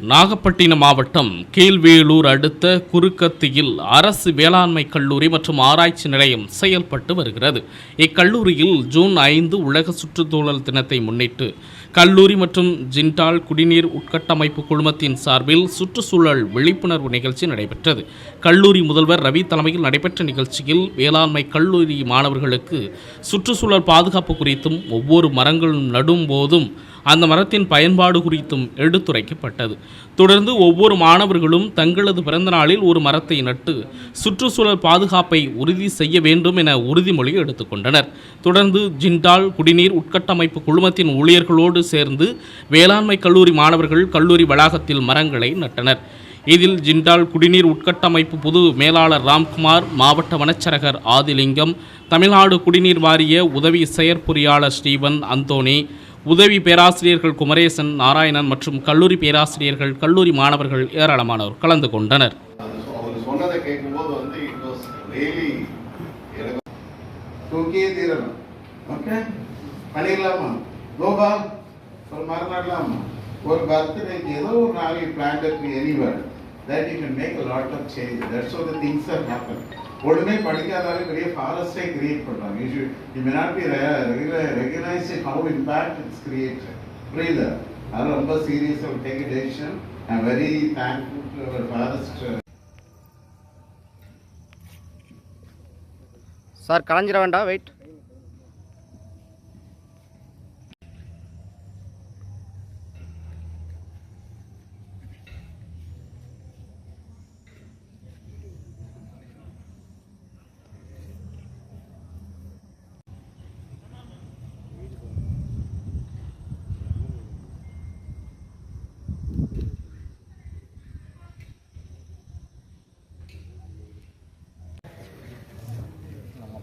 நாகப்பட்டினம் மாவட்டம் கீழ்வேலூர் அடுத்த குறுக்கத்தியில் அரசு வேளாண்மை கல்லூரி மற்றும் ஆராய்ச்சி நிலையம் செயல்பட்டு வருகிறது. இக்கல்லூரியில் ஜூன் ஐந்து உலக சுற்றுச்சூழல் தினத்தை முன்னிட்டு கல்லூரி மற்றும் ஜிண்டால் குடிநீர் உட்கட்டமைப்பு குழுமத்தின் சார்பில் சுற்றுச்சூழல் விழிப்புணர்வு நிகழ்ச்சி நடைபெற்றது. கல்லூரி முதல்வர் ரவி தலைமையில் நடைபெற்ற நிகழ்ச்சியில் வேளாண்மை கல்லூரி மாணவர்களுக்கு சுற்றுச்சூழல் பாதுகாப்பு குறித்தும் ஒவ்வொரு மரங்களும் நடும் போதும் அந்த மரத்தின் பயன்பாடு குறித்தும் எடுத்துரைக்கப்பட்டது. தொடர்ந்து ஒவ்வொரு மாணவர்களும் தங்களது பிறந்த நாளில் ஒரு மரத்தை நட்டு சுற்றுச்சூழல் பாதுகாப்பை உறுதி செய்ய வேண்டும் என உறுதிமொழி எடுத்துக்கொண்டனர். தொடர்ந்து ஜிண்டால் குடிநீர் உட்கட்டமைப்பு குழுமத்தின் ஊழியர்களோடு சேர்ந்து வேளாண்மை கல்லூரி மாணவர்கள் கல்லூரி வளாகத்தில் மரங்களை நட்டனர். இதில் ஜிண்டால் குடிநீர் உட்கட்டமைப்பு பொது மேலாளர் ராம்குமார் மாவட்ட வனச்சரகர் ஆதிலிங்கம் தமிழ்நாடு குடிநீர் வாரிய உதவி செயற்பொறியாளர் ஸ்டீவன் அந்தோனி உதவி பேராசிரியர்கள் குமரேசன் நாராயணன் மற்றும் கல்லூரி பேராசிரியர்கள் கல்லூரி மாணவர்கள் ஏராளமானோர் கலந்து கொண்டனர். சொன்னதை கேட்கும்போது வந்து இட் வாஸ் ரியலி தூக்கியே தீரணும். ஓகே. பண்ணிடலாமா? கோபால் ஒரு மரம் ஒரு பர்த்டேக்கு ஏதோ ஒரு நாளைக்கு பிளான் இருக்கு anywhere that you can make a lot of change that's all the things are happen உடனே படிக்காதாலே பெரிய ஃபாரஸ்டே கிரியேட் பண்ணுறாங்க you you may not be recognise how impact it's created புரியுது? அதனால் ரொம்ப சீரியஸாக take decision I very thankful to our forest sir கலைஞ்சிட வேண்டாம். வெயிட்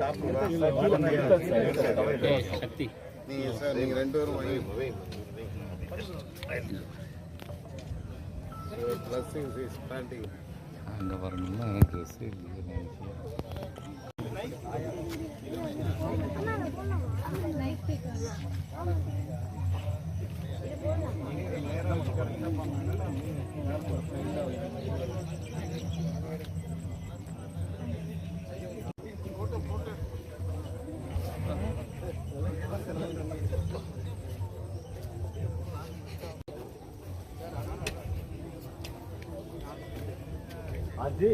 அதை விட நீங்க சார் நீங்க ரெண்டு பேரும் வாங்கி Blessings is அங்கே வரணும்னா எனக்கு అది